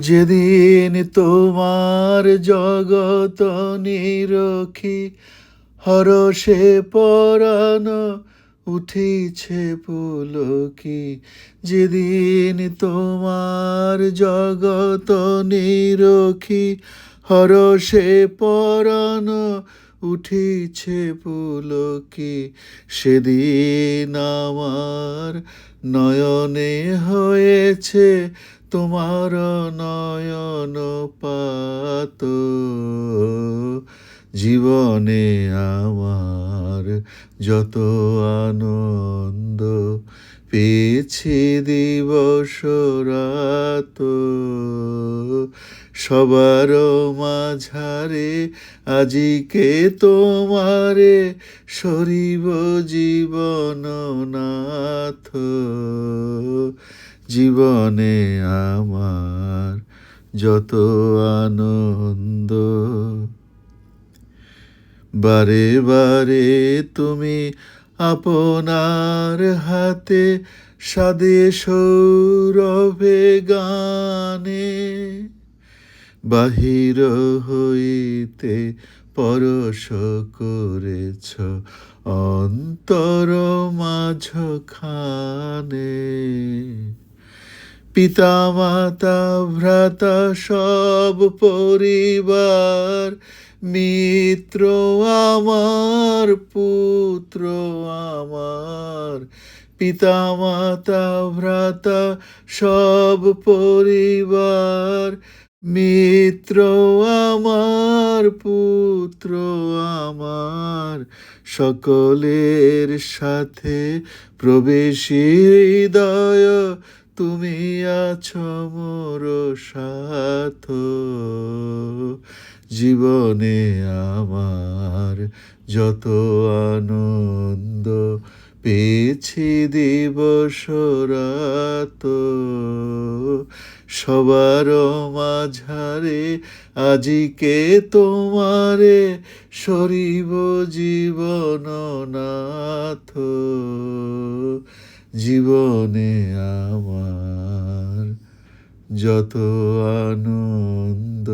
যেদিন তোমার জগত নিরখি হরষে পরানো উঠিছে পুলকি। যেদিন তোমার জগত নিরখি হরষে পরানো উঠিছে পুলকি। সেদিন আমার নয়নে হয়েছে তোমার নয়ন পাত, জীবনে আমার যত আনন্দ পেয়েছি দিবস রাত, সবার মাঝারে আজিকে তোমারে সরিব জীবন নাথ জীবনে আমার যত আনন্দ। বারে বারে তুমি আপনার হাতে সাদে সৌরভে গানে। বাহির হইতে পরশ করেছ অন্তর মাঝখানে। পিতা মাতা ভ্রাতা, সব পরিবার, মিত্র আমার, পুত্র আমার পিতা মাতা ভ্রাতা, সব পরিবার, মিত্র আমার, পুত্র আমার, সকলের সাথে প্রবেশী হৃদয় তুমি আছো মোর সাথ। জীবনে আমার যত আনন্দ পেয়েছি দিবস রাত সবার মাঝারে আজিকে তোমারে সরিব জীবন নাথ জীবনে আমার যত আনন্দ